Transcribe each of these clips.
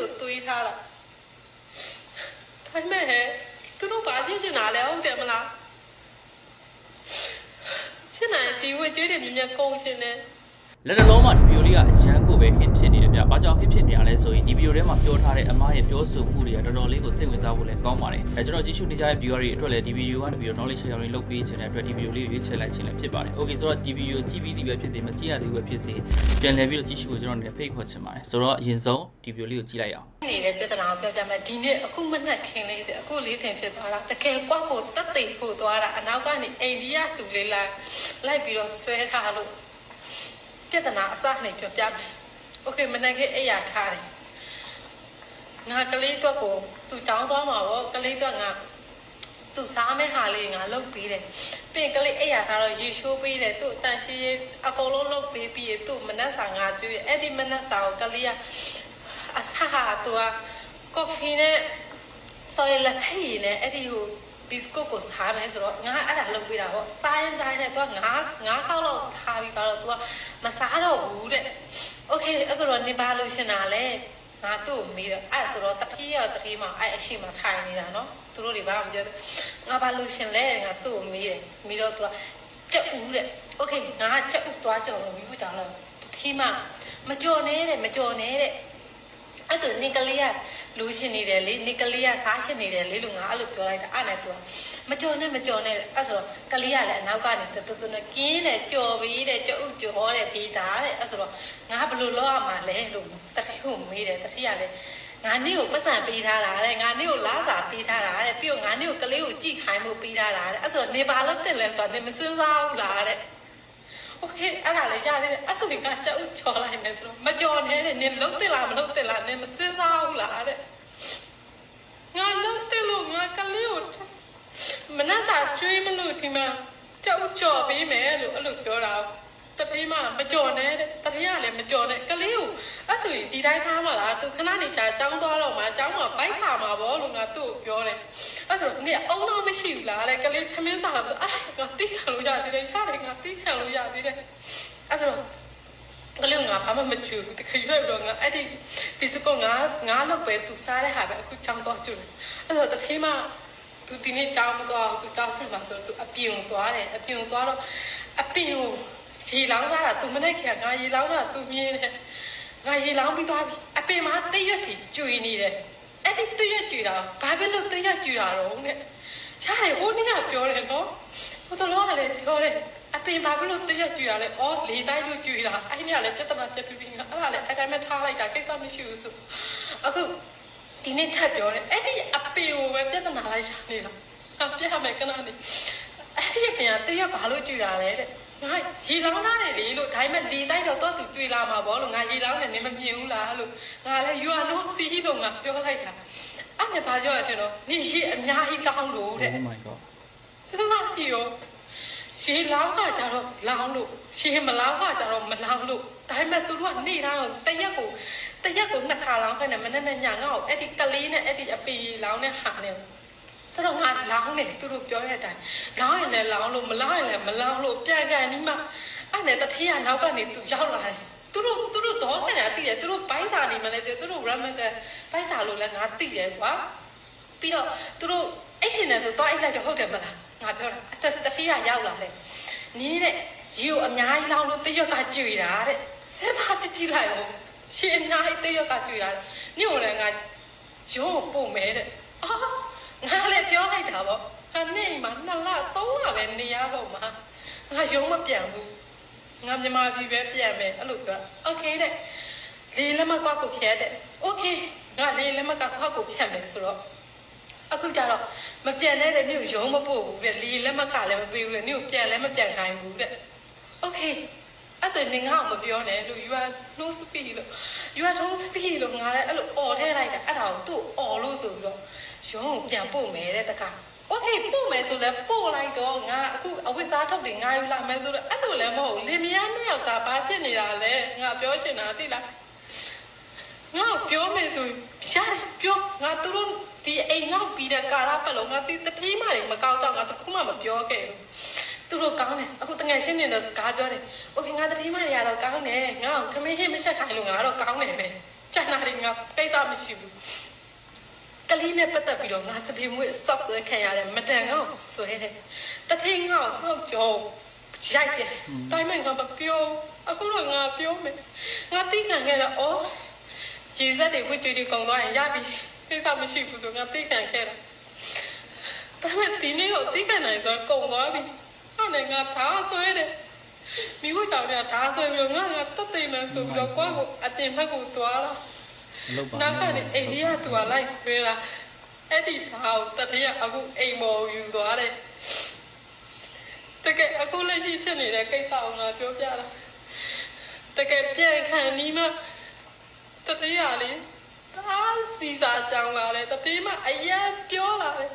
ကိုသွေးထားတာဒါပေမဲ့သူတို့ဘာဖြစ်နေတာလဲဟုတ်တယ်မလားဖြစ်နိုင်ဒီဝေကျွေးတွေမြင်မြင်ကုန်ရှင်နေလက်တလုံးမှာဒီဗီဒီယိုလေးကအရန် ဘာကြောင့် hit ဖြစ်နေရလဲဆိုရင်ဒီဗီဒီယိုထဲမှာပြောထားတဲ့အမားရဲ့ပြောဆိုမှုတွေကတော်တော်လေးကိုစိတ်ဝင်စားဖို့လည်းကောင်းပါတယ်။အဲကျွန်တော်ကြည့်ရှုနေကြတဲ့ viewer တွေအတွက်လည်းဒီဗီဒီယိုကနေပြီးတော့ knowledge sharing လုပ်ပေးချင်တဲ့အတွက်ဒီဗီဒီယိုလေးကိုရွေးချယ်လိုက်ခြင်းလည်းဖြစ်ပါတယ်။ Okay ဆိုတော့ဒီဗီဒီယိုကြည့်ပြီးသည်ပဲဖြစ်စေမကြည့်ရသေးဘူးပဲဖြစ်စေပြန်လည်ပြီးတော့ကြည့်ရှုဖို့ကျွန်တော်အနေနဲ့ဖိတ်ခေါ်ချင်ပါတယ်။ဆိုတော့အရင်ဆုံးဒီဗီဒီယိုလေးကိုကြည့်လိုက်အောင်နေတဲ့ပြဿနာကိုပြောပြမယ်ဒီနေ့အခုမနဲ့ခင်လေးတဲ့အခုလေးထင်ဖြစ်သွားတာတကယ်ကွက်ကိုတက်သိဖို့သွားတာအနောက်ကနေအိန္ဒိယလူလေးလိုက်လိုက်ပြီးတော့ဆွဲထားလို့ပြဿနာအစနဲ့ပြောပြမယ် โอเคမနဲ့ခင်အိယာထားတယ်ငါကလေးတော့ကိုသူတောင်းသွားမှာပေါ့ကလေးတော့ငါသူစားမဲ့ဟာလေးငါလုပ်ပေးတယ်ပြင်ကလေးအိယာထားတော့ရေရှိုးပေးတယ်သူ့အတန်ရှိရေးအကုန်လုံးလုပ်ပေးပြီးသူ့မနက်စာငါကျွေးတယ်အဲ့ဒီမနက်စာကိုကလေးက အဆာတူကော်ဖီနဲ့ဆိုရလက်ဟီနဲ့အဲ့ဒီဟိုဘစ်ကုတ်ကိုစားမယ်ဆိုတော့ငါအဲ့ဒါလုပ်ပေးတာပေါ့စားရင်စားရင်တော့ငါငါခေါက်လောက်ထားပြီးတော့ तू ကမစားတော့ဘူးတဲ့ โอเคအဲ့ဆိုတော့နေပါလို့ရှင်တာလေငါသူ့ကိုမေးတော့အဲ့ဆိုတော့တတိယတတိယမှာအဲ့အရှိမထိုင်နေတာနော်သူတို့တွေဘာမှမပြောဘူးငါဘာလို့ရှင်လဲငါသူ့ကိုမေးတယ်မေးတော့ तू ကကြက်ဦးတဲ့โอเคငါကြက်ဦးသွားကြုံလို့ပြီးကြတော့တတိယမှာမကြော်နဲ့တဲ့မကြော်နဲ့တဲ့ အဲ့ဆိုနီကလေးကလူရှင်နေတယ်လေနီကလေးကစားရှင်နေတယ်လေလို့ငါအဲ့လိုပြောလိုက်တာအဲ့နဲ့သူကမကြော်နဲ့မကြော်နဲ့အဲ့ဆိုတော့ကလေးကလည်းအနောက်ကနေတူတူနဲ့ကင်းတယ်ကြော်ပြီးတဲ့ကြောက်ကြော်တယ်ပြီးတာတဲ့အဲ့ဆိုတော့ငါဘယ်လိုလုပ်ရမှာလဲလို့တတိကိုမေးတယ်တတိကလည်းငါနေ့ကိုပတ်စံပေးထားတာတဲ့ငါနေ့ကိုလားစာပေးထားတာတဲ့ပြီးတော့ငါနေ့ကိုကလေးကိုကြည့်ခိုင်းမှုပေးထားတာတဲ့အဲ့ဆိုတော့နေပါလို့တင်လဲဆိုတော့နေမစင်းစားဘူးလားတဲ့ โอเคအဲ့ဒါလည်းရသေးတယ်အဲ့ဆိုရင်ကကြောက်ချော်လိုက်မယ်ဆိုတော့မကြော်နဲ့တဲ့နင်လုံးတင်လားမလုံးတင်လားနင်မစင်းစားဘူးလားတဲ့ငါလုံးတင်လို့ငါကလေးကိုမနှက်စာကျွေးမလို့ဒီမှာကြောက်ကြော်ပေးမယ်လို့အဲ့လိုပြောတာ တတိမမကြော်နဲ့တဲ့တတိယလည်းမကြော်နဲ့ကလေးကိုအဲ့ဆိုရင်ဒီတိုင်းထားမှာလားသူခဏနေကြာចောင်းသွားတော့မှចောင်းမှာဘိုက်စာမှာပေါ့လို့ငါသူ့ကိုပြောတယ်အဲ့ဆိုတော့နေအုံတော့မရှိဘူးလားတဲ့ကလေးခမင်းစာဆိုအဲ့ဒါငါတိခံလို့ရသေးတယ်ချားတယ်ငါတိခံလို့ရသေးတယ်အဲ့ဆိုတော့ကလေးကငါဘာမှမကြည့်ဘူးတခါရွက်တော့ငါအဲ့ဒီပစ္စကောငါငါလောက်ပဲသူစားတဲ့ဟာပဲအခုချောင်းတော့ကျွတယ်အဲ့တော့တထေးမသူဒီနေ့ကြောင်းမသွားဘူးသူကြောင်းဆက်မှာဆိုတော့သူအပြင်းကိုသွားတယ်အပြင်းကိုသွားတော့အပြင်းကို ရေလောင်းလာတာသူမနဲ့ခင်ငါရေလောင်းလာသူမြင်တယ်ငါရေလောင်းပြီးသွားပြီအပင်မှာတိတ်ရွက်တီကျွေနေတယ်အဲ့ဒီတိတ်ရွက်ကျွေတာဘာဖြစ်လို့တိတ်ရွက်ကျွေတာတော့နဲ့ရှားတယ်ဟိုနေ့ကပြောတယ်နော်ဟိုတော့ကလည်းပြောတယ်အပင်ဘာဖြစ်လို့တရက်ကြွရလဲ။အော်လေတိုင်းလို့ကြွရတာ။အဲ့ဒီကလည်းပြဿနာချက်ပြီးပြီးငါအဲ့ဒါလည်းအဲ့တိုင်းပဲထားလိုက်တာကိစ္စမရှိဘူးဆို။အခုဒီနေ့ထပ်ပြောတယ်။အဲ့ဒီအပင်ကိုပဲပြဿနာလိုက်ရှာနေတာ။ဟာပြရမယ်ခဏနေ။အဲ့ဒီအပင်ကတရက်ဘာလို့ကြွရလဲတဲ့။ ငါရေလောင်းလာတယ်လေလို့ဒါပေမဲ့လေတိုင်းတော့တော့သူကြွေလာမှာပေါ့လို့ငါရေလောင်းနေနေမမြင်ဘူးလားလို့ငါလည်း you are no see လို့ငါပြောလိုက်တာ။အဲ့နဲ့ဘာပြောရတဲ့တော့ဒီရေအများကြီးလောင်းလို့တဲ့ Oh my god စဉ်းစားကြည့်ရောရှေးလောင်းကကြတော့လောင်းလို့ရှေးမလောင်းကကြတော့မလောင်းလို့ဒါပေမဲ့သူတို့ကနေတိုင်းတရက်ကိုတရက်ကိုနှစ်ခါလောင်းခဲ့တယ်မနေ့နဲ့ညငါ့ကိုအဲ့ဒီကလေးနဲ့အဲ့ဒီအပီလောင်းနဲ့ဟာနေ ဆိုတော့ငါလောင်းနေသူတို့ပြောတဲ့အတိုင်းလောင်းရင်လည်းလောင်းလို့မလောင်းရင်လည်းမလောင်းလို့ပြန်ကန်ဒီမှာအဲ့နဲ့တထီးကနောက်ကနေသူရောက်လာတယ်သူတို့သူတို့တော့ခင်ဗျာသိတယ်သူတို့ဘိုင်းစာနေမလဲသူတို့ ramen ဘိုင်းစာလို့လည်းငါသိတယ်ကွာပြီးတော့သူတို့အိတ်ရှင်တယ်ဆိုတော့အိတ်လိုက်တော့ဟုတ်တယ်မလားငါပြောတာအသက်တတိယရောက်လာတယ်နီးတဲ့ရီကိုအများကြီးလောင်းလို့တရွက်ကကြွေတာတဲ့စဉ်းစားကြည့်ကြည့်လိုက်ဦးရှင်အများကြီးတရွက်ကကြွေတာညို့လည်းငါရုံးကိုပို့မယ်တဲ့အာ ငါလည်းပြောလိုက်တာပေါ့ခဏနေမှာနှစ်လသုံးလပဲနေရတော့မှာငါရုံးမပြန်ဘူးငါမြန်မာပြည်ပဲပြန်မယ်အဲ့လိုပြောโอเคတဲ့လေလက်မကွာကိုဖြတ်တဲ့โอเคငါလေလက်မကွာကိုဖြတ်မယ်ဆိုတော့ အခုကျတော့မပြန်တဲ့တဲ့မြို့ရုံးမပို့ဘူးတဲ့လီလက်မခလည်းမပေးဘူးတဲ့မြို့ပြန်လည်းမပြန်ခိုင်းဘူးတဲ့โอเคအဲ့ဆိုနေငါ့ကိုမပြောနဲ့လို့ you are no speed လို့ you are don't speed လို့ငါလည်းအဲ့လိုអော်ထဲလိုက်တာအဲ့ဒါကိုသူ့អော်လို့ဆိုပြီးတော့ ရုံးကိုပြန်ပို့မယ်တဲ့တခါโอเคပို့မယ်ဆိုလဲပို့လိုက်တော့ငါအခုအဝတ်စားထုတ်တယ်ငါယူလာမယ်ဆိုတော့အဲ့လိုလည်းမဟုတ်ဘူးလင်မယားနှစ်ယောက်သားဘာဖြစ်နေတာလဲငါပြောချင်တာသိလား ငါပြောမယ်ဆိုရတယ်ပြောငါသူတို့ဒီအိမ်နောက်ပြီးတဲ့ကာရပတ်လုံးငါဒီတတိမတွေမကောင်းတော့ငါတခုမှမပြောခဲ့ဘူးသူတို့ကောင်းတယ်အခုတငယ်ချင်းနေတဲ့စကားပြောတယ်โอเคငါတတိမတွေကတော့ကောင်းတယ်ငါ့ကိုခမင်းဟင်းမချက်ခိုင်းလို့ငါတော့ကောင်းတယ်ပဲ ကျန်တာတွေငါကိစ္စမရှိဘူး ကလေးနဲ့ပတ်သက်ပြီးတော့ငါစပင်းမွေးဆော့ဆွဲခံရတယ်မတန်ကောက်ဆွဲတယ်တထင်းကောက်ဟောက်ကြောရိုက်တယ်တိုင်းမဲ့ငါမပြောအခုတော့ငါပြောမယ်ငါသိခံခဲ့တာအော်ရေစက်တွေဝစ်ကြွေတွေကုန်သွားရင်ရပြီကိစ္စမရှိဘူးဆိုငါသိခံခဲ့တာဒါပေမဲ့ဒီနေ့တော့သိခံနိုင်ဆိုကုန်သွားပြီဟုတ်တယ်ငါထားဆွဲတယ်မိဖို့ကြောင့်လည်းဒါဆွဲပြီးတော့ငါငါတက်သိမှန်းဆိုပြီးတော့ကိုယ့်ကိုအတင်ဖက်ကိုသွားတာလောက်ပါ နောက်ကနေအိန္ဒိယသူကလိုက်ဆွဲတာအဲ့ဒီထားကိုတတိယအခုအိမ်မော်ယူသွားတယ်တကယ်အခုလက်ရှိဖြစ်နေတဲ့ကိစ္စကိုငါပြောပြတာတကယ်ပြန်ခံနီးမှတတိယလေးဒါစီစာကြောင်လာတယ်တတိယမအရင်ပြောလာတယ်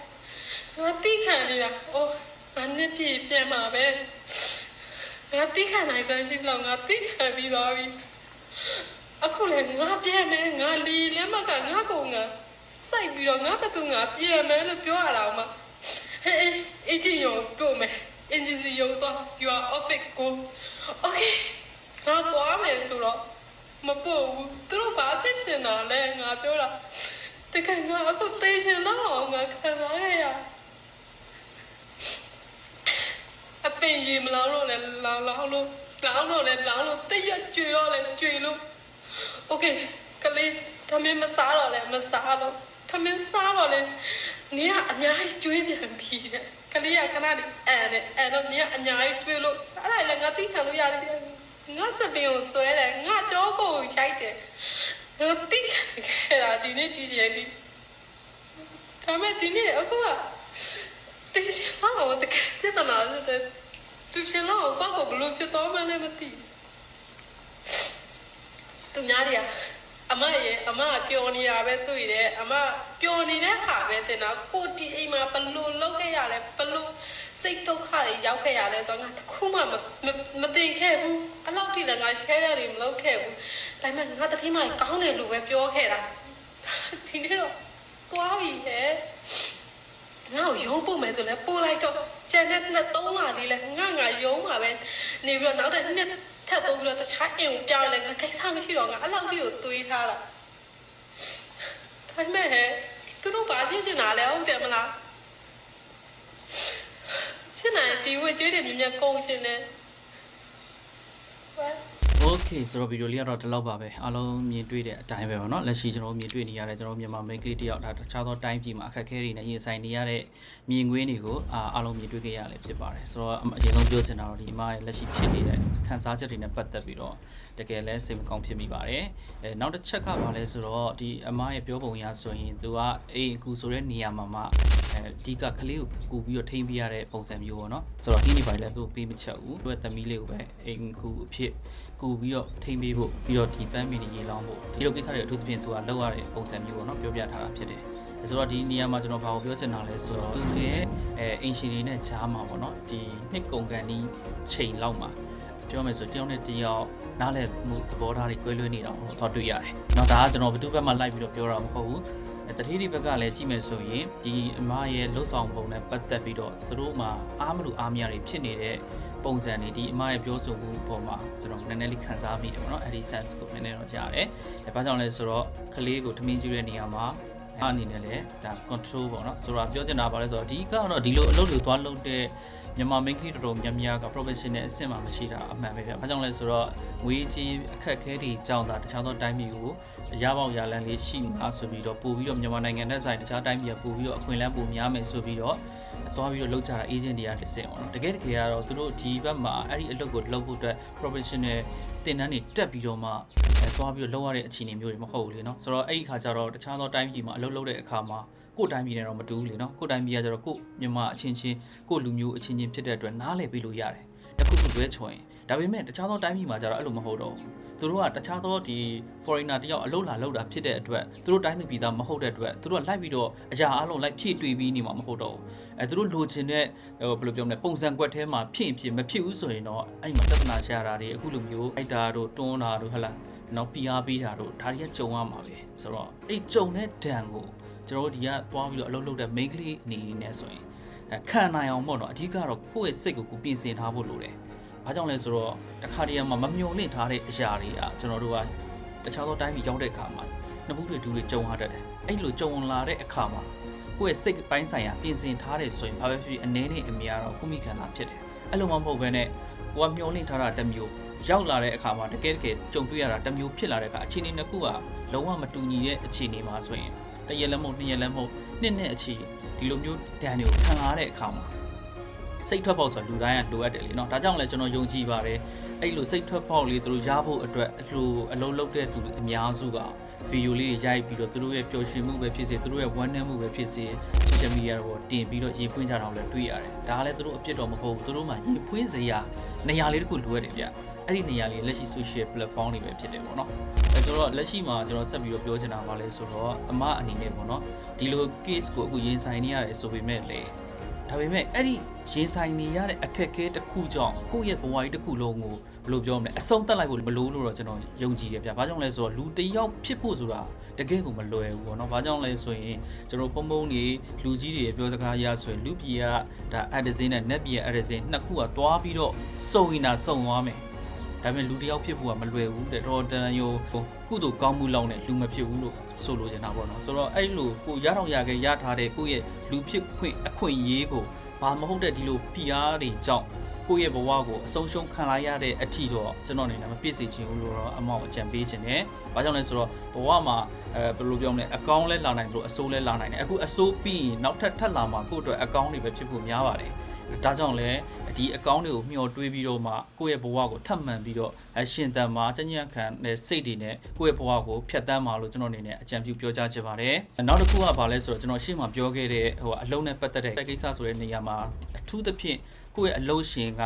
ငါတိခံနေတာအိုးငါနှစ်ပြည့်ပြန်มาပဲငါတိခံနိုင်စမ်းရှိလို့ငါတိခံပြီးသွားပြီ အခုလည်းငါပြန်မယ်ငါလီလက်မကငါကိုငါစိုက်ပြီးတော့ငါဘသူငါပြန်မယ်လို့ပြောရတာမှဟေးအေးချင်ရောပြောမယ်အင်ဂျင်စီရောတော့ you are office go okay ငါသွားမယ်ဆိုတော့မပို့ဘူးသူတို့ဘာဖြစ်ရှင်တာလဲငါပြောတာတကယ်ငါအခုသိချင်တော့ငါခံစားရရအပင်ရေမလောင်းလို့လဲလောင်းလောင်းလို့လောင်းလို့လဲလောင်းလို့တိတ်ရကျွေတော့လဲကျွေလို့ โอเคကလေးထမင်းမစားတော့လဲမစားတော့ထမင်းစားတော့လဲနင်ကအများကြီးကျွေးပြန်ပြီတဲ့ကလေးကခဏလေးအဲတဲ့အဲတော့နင်ကအများကြီးကျွေးလို့အဲ့ဒါလည်းငါသိခံလို့ရတယ်ငါစပင်းကိုဆွဲတယ်ငါကြောကိုရိုက်တယ်ငါသိခံခဲ့တာဒီနေ့ဒီချိန်ဒီဒါမဲ့ဒီနေ့အခုကတေးချင်တော့တကယ်ပြဿနာတဲ့သူရှင်တော့ကောက်ကိုဘလို့ဖြစ်တော့မှလည်းမသိဘူး သူများတွေကအမရဲ့အမကပျော်နေတာပဲတွေ့တယ်အမပျော်နေတဲ့ဟာပဲတင်တာကိုတီအိမ်မှာဘလို့လောက်ခဲ့ရလဲဘလို့စိတ်ဒုက္ခတွေရောက်ခဲ့ရလဲဆိုတော့ငါတစ်ခုမှမမမသိခဲ့ဘူးအလောက်ထိလည်းငါ share တွေမလုပ်ခဲ့ဘူးဒါပေမဲ့ငါတတိမကောင်းတယ်လို့ပဲပြောခဲ့တာဒီနေ့တော့သွားပြီဟဲ့ငါ့ကိုရုံးပို့မယ်ဆိုလဲပို့လိုက်တော့ကျန်တဲ့နှစ်သုံးလလေးလဲငါငါရုံးမှာပဲနေပြီးတော့နောက်တဲ့နှစ် ထပ်သုံးပြီးတော့တခြားအိမ်ကိုပြောင်းလဲငါကိစ္စမရှိတော့ငါအဲ့လောက်ကြီးကိုတွေးထားတာဒါပေမဲ့ဟဲ့သူတို့ဘာဖြစ်နေတာလဲဟုတ်တယ်မလားဖြစ်နိုင်ဒီဝေကျွေးတယ်မြင်မြတ်ကုန်ရှင်နေဟဲ့ Okay ဆိုတော့ဗီဒီယိုလေးကတော့ဒီလောက်ပါပဲအားလုံးမြင်တွေ့တဲ့အတိုင်းပဲပေါ့နော်လက်ရှိကျွန်တော်မြင်တွေ့နေရတဲ့ကျွန်တော်မြန်မာမိန်းကလေးတယောက်ဒါတခြားသောတိုင်းပြည်မှာအခက်အခဲတွေနဲ့ရင်ဆိုင်နေရတဲ့မြင်ကွင်းတွေကိုအားလုံးမြင်တွေ့ခဲ့ရလဲဖြစ်ပါတယ်ဆိုတော့အရင်ဆုံးပြောချင်တာတော့ဒီအမရဲ့လက်ရှိဖြစ်နေတဲ့ခံစားချက်တွေနဲ့ပတ်သက်ပြီးတော့တကယ်လဲစိတ်မကောင်းဖြစ်မိပါတယ်အဲနောက်တစ်ချက်ကပါလဲဆိုတော့ဒီအမရဲ့ပြောပုံအရဆိုရင်သူကအိမ်အကူဆိုတဲ့နေရာမှာမှအဲဒီကကလေးကိုကူပြီးတော့ထိန်းပြရတဲ့ပုံစံမျိုးပေါ့နော်ဆိုတော့ဒီနေ့ပါလဲသူ့ကိုပေးမချက်ဘူးသူ့ရဲ့သမီးလေးကိုပဲအိမ်ကူအဖြစ်ကူပြီးတော့ထိန်းပေးဖို့ပြီးတော့ဒီပန်းမီနေရေလောင်းဖို့ဒီလိုကိစ္စတွေအထူးသဖြင့်သူကလောက်ရတဲ့ပုံစံမျိုးပေါ့နော်ပြောပြထားတာဖြစ်တယ်အဲဆိုတော့ဒီနေရာမှာကျွန်တော်ဘာကိုပြောချင်တာလဲဆိုတော့သူရဲ့အဲအင်ရှင်တွေနဲ့ဂျားမှာပေါ့နော်ဒီနှစ်ကုန်ကန်ဒီချိန်လောက်မှာပြောမယ်ဆိုတယောက်နဲ့တယောက်နားလည်မှုသဘောထားတွေ꿰လွဲနေတာကိုတော့တွေ့ရတယ်။နော်ဒါကကျွန်တော်ဘယ်သူဘက်မှလိုက်ပြီးတော့ပြောတာမဟုတ်ဘူး။အဲတတိတိဘက်ကလည်းကြည့်မယ်ဆိုရင်ဒီအမရဲ့လှုပ်ဆောင်ပုံနဲ့ပတ်သက်ပြီးတော့သူတို့မှာအားမလို့အားမရတွေဖြစ်နေတဲ့ ပုံစံတွေဒီအမရဲ့ပြောဆိုမှုပုံမှာကျွန်တော်နည်းနည်းလေးခံစားမိတယ်ပေါ့နော်။အဲဒီ sense ကိုနည်းနည်းတော့ကြားရတယ်။အဲဘာကြောင့်လဲဆိုတော့ကလေးကိုထမင်းကျွေးတဲ့နေရာမှာ အဲ့အနေနဲ့လည်းဒါ control ပေါ့နော်ဆိုတော့ပြောချင်တာပါလဲဆိုတော့ဒီကတော့ဒီလိုအလုပ်တွေသွားလုပ်တဲ့မြန်မာမိန်းကလေးတော်တော်များများက professional အဆင့်မှာမရှိတာအမှန်ပဲဗျ။ဘာကြောင့်လဲဆိုတော့ငွေကြီးအခက်အခဲတွေကြောင့်ဒါတခြားသောတိုင်းပြည်ကိုရပေါက်ရလန်းလေးရှိမှာဆိုပြီးတော့ပို့ပြီးတော့မြန်မာနိုင်ငံနဲ့ဆိုင်တခြားတိုင်းပြည်ကပို့ပြီးတော့အခွင့်အလမ်းပိုများမယ်ဆိုပြီးတော့သွားပြီးတော့လောက်ကြတာ agent တွေကတစ်ဆင့်ပေါ့နော်။တကယ်တကယ်ကတော့သူတို့ဒီဘက်မှာအဲ့ဒီအလုပ်ကိုလုပ်ဖို့အတွက် professional တင်တန်းတွေတက်ပြီးတော့မှအဲ သွားပြီးတော့လုပ်ရတဲ့အခြေအနေမျိုးတွေမဟုတ်ဘူးလေနော်။ဆိုတော့အဲ့ဒီခါကျတော့တခြားသောတိုင်းပြည်မှာအလုပ်လုပ်တဲ့အခါမှာကိုယ်တိုင်းပြည်နဲ့တော့မတူဘူးလေနော်ကိုယ်တိုင်းပြည်ကကျတော့ကိုယ်မြန်မာအချင်းချင်းကိုယ်လူမျိုးအချင်းချင်းဖြစ်တဲ့အတွက်နားလည်ပြီးလို့ရတယ်တခုခုတွဲချွင်ဒါပေမဲ့တခြားသောတိုင်းပြည်မှာကျတော့အဲ့လိုမဟုတ်တော့ဘူးသူတို့ကတခြားသောဒီ foreigner တယောက်အလုပ်လာလုပ်တာဖြစ်တဲ့အတွက်သူတို့တိုင်းသူပြည်သားမဟုတ်တဲ့အတွက်သူတို့ကလိုက်ပြီးတော့အရာအလုံးလိုက်ဖြည့်တွေးပြီးနေမှာမဟုတ်တော့ဘူးအဲသူတို့လိုချင်တဲ့ဟိုဘယ်လိုပြောမလဲပုံစံကွက်ထဲမှာဖြစ်ရင်ဖြစ်မဖြစ်ဘူးဆိုရင်တော့အဲ့မှာသက်သနာရှာတာတွေအခုလိုမျိုးအိုက်တာတို့တွန်းတာတို့ဟဟလား နော် PR ပေးတာတို့ဒါတွေကကြုံရမှာပဲဆိုတော့အဲ့ကြုံတဲ့ဒဏ်ကိုကျွန်တော်တို့ဒီကသွားပြီးတော့အလုပ်လုပ်တဲ့ main ကလေးအနေနဲ့ဆိုရင်အဲခံနိုင်အောင်ပေါ့နော်အဓိကတော့ကိုယ့်ရဲ့စိတ်ကိုကိုပြင်ဆင်ထားဖို့လိုတယ်။ဘာကြောင့်လဲဆိုတော့တခါတည်းမှာမမျော်လင့်ထားတဲ့အရာတွေကကျွန်တော်တို့ကတခြားသောတိုင်းပြည်ရောက်တဲ့အခါမှာနှစ်ဘူးတွေဒူးတွေကြုံရတတ်တယ်အဲ့လိုကြုံလာတဲ့အခါမှာကိုယ့်ရဲ့စိတ်ပိုင်းဆိုင်ရာပြင်ဆင်ထားတယ်ဆိုရင်ဘာပဲဖြစ်ဖြစ်အနေနဲ့အမြင်ကတော့ကုမိခန္ဓာဖြစ်တယ်အဲ့လိုမှမဟုတ်ဘဲနဲ့ကိုကမျောလင့်ထားတာတစ်မျိုး ရောက်လာတဲ့အခါမှာတကယ်တကယ်ကြုံတွေ့ရတာတစ်မျိုးဖြစ်လာတဲ့အခါအခြေအနေနှစ်ခုကလုံးဝမတူညီတဲ့အခြေအနေမှာဆိုရင်တရက်လည်းမဟုတ်နှစ်ရက်လည်းမဟုတ်နှစ်နဲ့အခြေဒီလိုမျိုးတန်တွေကိုခံလာတဲ့အခါမှာစိတ်ထွက်ပေါက်ဆိုတာလူတိုင်းကလိုအပ်တယ်လေနော်ဒါကြောင့်လည်းကျွန်တော်ယုံကြည်ပါတယ်အဲ့လိုစိတ်ထွက်ပေါက်လေးသူတို့ရဖို့အတွက်အလိုအလုံးလုံးတဲ့သူတွေအများစုကဗီဒီယိုလေးတွေရိုက်ပြီးတော့သူတို့ရဲ့ပျော်ရွှင်မှုပဲဖြစ်စေသူတို့ရဲ့ဝမ်းနည်းမှုပဲဖြစ်စေ social media ပေါ်တင်ပြီးတော့ရေဖွင့်ကြတာကိုလည်းတွေ့ရတယ်ဒါကလည်းသူတို့အပြစ်တော့မဟုတ်ဘူးသူတို့မှရေဖွင့်စရာနေရာလေးတစ်ခုလိုအပ်တယ်ဗျ အဲ့ဒီနေရာလေးလက်ရှိ social platform တွေပဲဖြစ်တယ်ပေါ့နော်အဲဆိုတော့လက်ရှိမှာကျွန်တော်ဆက်ပြီးတော့ပြောချင်တာပါလဲဆိုတော့အမအနေနဲ့ပေါ့နော်ဒီလို case ကိုအခုရင်ဆိုင်နေရတယ်ဆိုပေမဲ့လေဒါပေမဲ့အဲ့ဒီရင်ဆိုင်နေရတဲ့အခက်အခဲတစ်ခုကြောင့်ကိုယ့်ရဲ့ဘဝကြီးတစ်ခုလုံးကိုဘယ်လိုပြောမလဲအဆုံးသတ်လိုက်ဖို့မလိုလို့တော့ကျွန်တော်ယုံကြည်တယ်ဗျ။ဘာကြောင့်လဲဆိုတော့လူတစ်ယောက်ဖြစ်ဖို့ဆိုတာတကယ်ကိုမလွယ်ဘူးပေါ့နော်။ဘာကြောင့်လဲဆိုရင်ကျွန်တော်ပုံပုံနေလူကြီးတွေပြောစကားအရဆိုရင်လူပြည်ကဒါအဒဇင်းနဲ့နက်ပြည်ကအဒဇင်းနှစ်ခုကတွားပြီးတော့စုံရင်တာစုံသွားမယ်။ ဒါပေမဲ့လူတစ်ယောက်ဖြစ်ဖို့ကမလွယ်ဘူးတဲ့တော်တန်ရိုကုသိုလ်ကောင်းမှုလောက်နဲ့လူမဖြစ်ဘူးလို့ဆိုလိုချင်တာပေါ့နော်ဆိုတော့အဲ့လိုကိုရတော့ရခဲ့ရထားတဲ့ကိုယ့်ရဲ့လူဖြစ်ခွင့်အခွင့်အရေးကိုဘာမဟုတ်တဲ့ဒီလိုဖိအားတွေကြောင့်ကိုယ့်ရဲ့ဘဝကိုအဆုံးရှုံးခံလိုက်ရတဲ့အထီတော့ကျွန်တော်အနေနဲ့မပြည့်စုံချင်ဘူးလို့တော့အမောက်အကြံပေးခြင်းတယ်။ဘာကြောင့်လဲဆိုတော့ဘဝမှာအဲဘယ်လိုပြောမလဲအကောင်းလဲလာနိုင်တယ်လို့အဆိုးလဲလာနိုင်တယ်။အခုအဆိုးပြီးရင်နောက်ထပ်ထပ်လာမှာကိုယ့်အတွက်အကောင်းတွေပဲဖြစ်ဖို့များပါတယ်။ ဒါကြောင့်လဲဒီအကောင့်တွေကိုမျှော်တွေးပြီးတော့မှကိုယ့်ရဲ့ဘဝကိုထပ်မံပြီးတော့အရှင်တန်မှာကြညံ့ခံတဲ့စိတ်တွေနဲ့ကိုယ့်ရဲ့ဘဝကိုဖျက်ဆီးမှာလို့ကျွန်တော်အနေနဲ့အကြံပြုပြောကြားချင်ပါတယ်။နောက်တစ်ခုကဘာလဲဆိုတော့ကျွန်တော်ရှေ့မှာပြောခဲ့တဲ့ဟိုအလုံးနဲ့ပတ်သက်တဲ့ကိစ္စဆိုတဲ့နေရာမှာအထူးသဖြင့်ကိုယ့်ရဲ့အလုံးရှင်က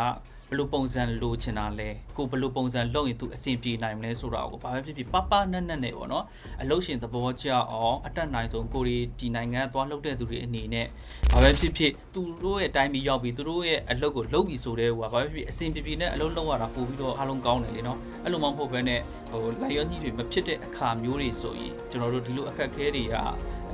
ဘယ်လိုပုံစံလိုချင်တာလဲကိုဘယ်လိုပုံစံလုပ်ရင်သူအဆင်ပြေနိုင်မလဲဆိုတာကိုဘာပဲဖြစ်ဖြစ်ပပနက်နက်နဲ့ပေါ့နော်အလုံးရှင်သဘောကျအောင်အတက်နိုင်ဆုံးကိုရီဒီနိုင်ငံသွားလှုပ်တဲ့သူတွေအနေနဲ့ဘာပဲဖြစ်ဖြစ်သူတို့ရဲ့တိုင်းပြီးရောက်ပြီးသူတို့ရဲ့အလုပ်ကိုလုပ်ပြီးဆိုတဲ့ဟိုကဘာပဲဖြစ်ဖြစ်အဆင်ပြေပြေနဲ့အလုပ်လုပ်ရတာပို့ပြီးတော့အားလုံးကောင်းတယ်လေနော်အဲ့လိုမှမဟုတ်ဘဲနဲ့ဟိုလိုက်ရောကြီးတွေမဖြစ်တဲ့အခါမျိုးတွေဆိုရင်ကျွန်တော်တို့ဒီလိုအခက်အခဲတွေက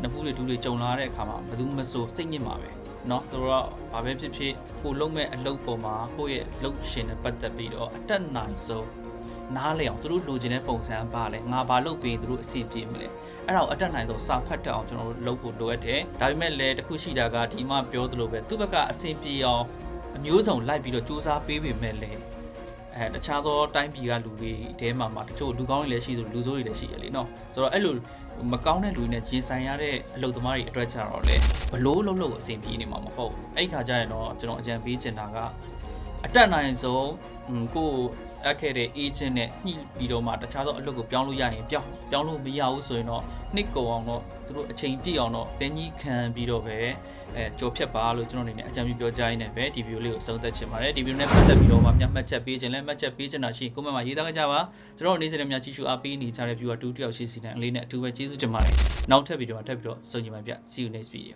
နဖူးတွေဒူးတွေကြုံလာတဲ့အခါမှာဘယ်သူမှမဆိုစိတ်ညစ်မှာပဲ เนาะသူတို့ကဘာပဲဖြစ်ဖြစ်ကိုလုံးမဲ့အလုပ်ပေါ်မှာကိုယ့်ရဲ့လုပ်ရှင်နဲ့ပတ်သက်ပြီးတော့အတက်နိုင်ဆုံးနားလည်အောင်သူတို့လိုချင်တဲ့ပုံစံပါလဲငါဘာလုပ်ပြီးသူတို့အဆင်ပြေမလဲအဲ့ဒါကိုအတက်နိုင်ဆုံးစာဖတ်တတ်အောင်ကျွန်တော်တို့လုပ်ဖို့လိုအပ်တယ်ဒါပေမဲ့လည်းတစ်ခုရှိတာကဒီမှပြောသလိုပဲသူ့ဘက်ကအဆင်ပြေအောင်အမျိုးစုံလိုက်ပြီးတော့စူးစမ်းပေးပေမဲ့လည်းအဲတခြားသောတိုင်းပြည်ကလူတွေတဲမှာမှာတချို့လူကောင်းတွေလည်းရှိသလိုလူဆိုးတွေလည်းရှိရလေနော်ဆိုတော့အဲ့လို မကောင်းတဲ့လူတွေနဲ့ရင်ဆိုင်ရတဲ့အလုပ်သမားတွေအတွက်ကြတော့လေဘလို့လုံးလုံးကိုအဆင်ပြေနေမှာမဟုတ်ဘူးအဲ့ခါကျရင်တော့ကျွန်တော်အကြံပေးချင်တာကအတက်နိုင်ဆုံးဟွန်းကိုယ့် အပ်ခဲ့တဲ့ agent နဲ့ညှိပြီးတော့မှတခြားသောအလုပ်ကိုပြောင်းလို့ရရင်ပြောင်းပြောင်းလို့မရဘူးဆိုရင်တော့နှစ်ကုန်အောင်တော့သူတို့အချိန်ပြည့်အောင်တော့တင်းကြီးခံပြီးတော့ပဲအဲကြော်ဖြတ်ပါလို့ကျွန်တော်အနေနဲ့အကြံပြုပြောကြားရင်းနဲ့ပဲဒီဗီဒီယိုလေးကိုအဆုံးသတ်ချင်ပါတယ်ဒီဗီဒီယိုနဲ့ပတ်သက်ပြီးတော့မှမျက်မှတ်ချက်ပေးခြင်းလဲမှတ်ချက်ပေးချင်တာရှိရင် comment မှာရေးသားကြပါကျွန်တော်တို့နေ့စဉ်နဲ့များကြည့်ရှုအားပေးနေကြတဲ့ viewer တူတယောက်ရှိစီတဲ့အလေးနဲ့အထူးပဲကျေးဇူးတင်ပါတယ်နောက်ထပ်ဗီဒီယိုမှာထပ်ပြီးတော့ဆုံကြမှာပြ see you next video